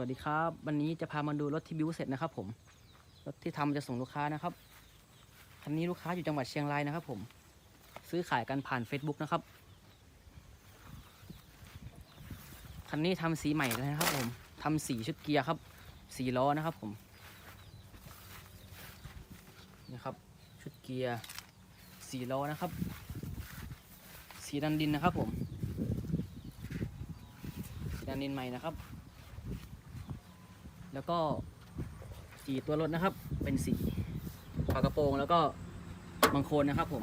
วัสดีครับ วันนี้จะพามาดูรถที่บิวเสร็จนะครับ ผมรถที่ทำจะส่งลูกค้านะครับคันนี้ลูกค้าอยู่จังหวัดเชียงรายนะครับ ผม ซื้อขายกันผ่าน Facebook นะครับคันนี้ทำสีใหม่เลยนะครับ ผมทำสีชุดเกียร์ครับสีล้อนะครับ ผมนี่ครับ ชุดเกียร์สีล้อนะครับ สีดันดินนะครับ ผมสีดันดินใหม่นะครับ แล้วก็สีตัวรถนะครับ เป็นสีฝากระโปรงแล้วก็บังโคลนนะครับ ผม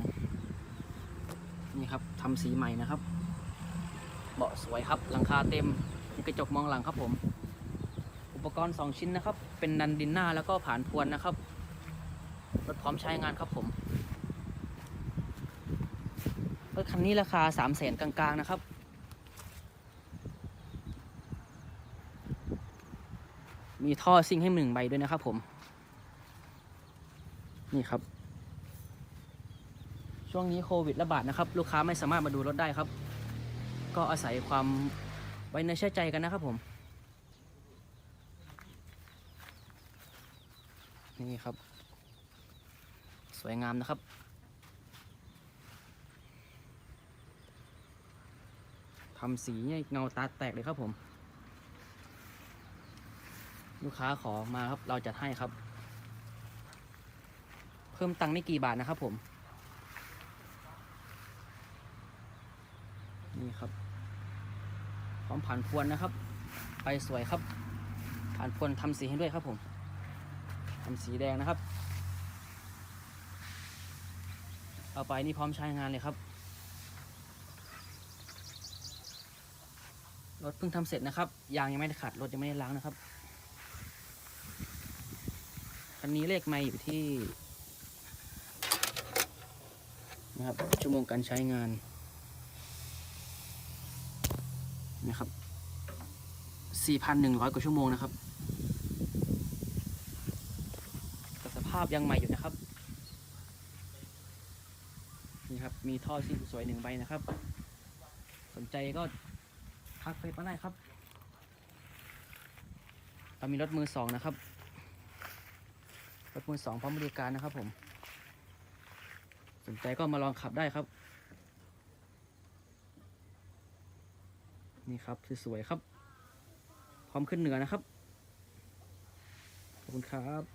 นี่ครับทำสีใหม่นะครับ เบาะสวยครับหลังคาเต็มมีกระจกมองหลังครับ ผม อุปกรณ์ 2 ชิ้นนะครับ เป็นดันดินหน้าแล้วก็ผ่านพวนนะครับรถพร้อมใช้งานครับผมรถคันนี้ราคา3 0 0แสนกลางๆนะครับ มีท่อซิ่งให้หนึ่งใบด้วยนะครับผม นี่ครับ ช่วงนี้โควิดระบาดนะครับ ลูกค้าไม่สามารถมาดูรถได้ครับ ก็อาศัยความไว้ในเชื่อใจกันนะครับผม นี่ครับ สวยงามนะครับทำสีเนี่ยเงาตาแตกเลยครับผม ลูกค้าขอมาครับ เราจะให้ครับ เพิ่มตังค์ไม่กี่บาทนะครับผม นี่ครับพร้อมผ่านพวนนะครับ ไปสวยครับ ผ่านพวนทำสีให้ด้วยครับผมทำสีแดงนะครับ เอาไปนี่พร้อมใช้งานเลยครับรถเพิ่งทำเสร็จนะครับ ยางยังไม่ได้ขัด รถยังไม่ได้ล้างนะครับ คันนี้เลขไม่อยู่ที่นะครับชั่วโมงการใช้งานนะครับ 4,100 กว่าชั่วโมงนะครับแต่สภาพยังใหม่อยู่นะครับ นี่ครับ มีท่อซิ่งสวยหนึ่งใบนะครับ สนใจก็ทักเฟซมาได้ครับ เรามีรถมือสองนะครับ รถมือสองพร้อมบริการนะครับผม สนใจก็มาลองขับได้ครับ นี่ครับสวยๆครับ พร้อมขึ้นเหนือนะครับ ขอบคุณครับ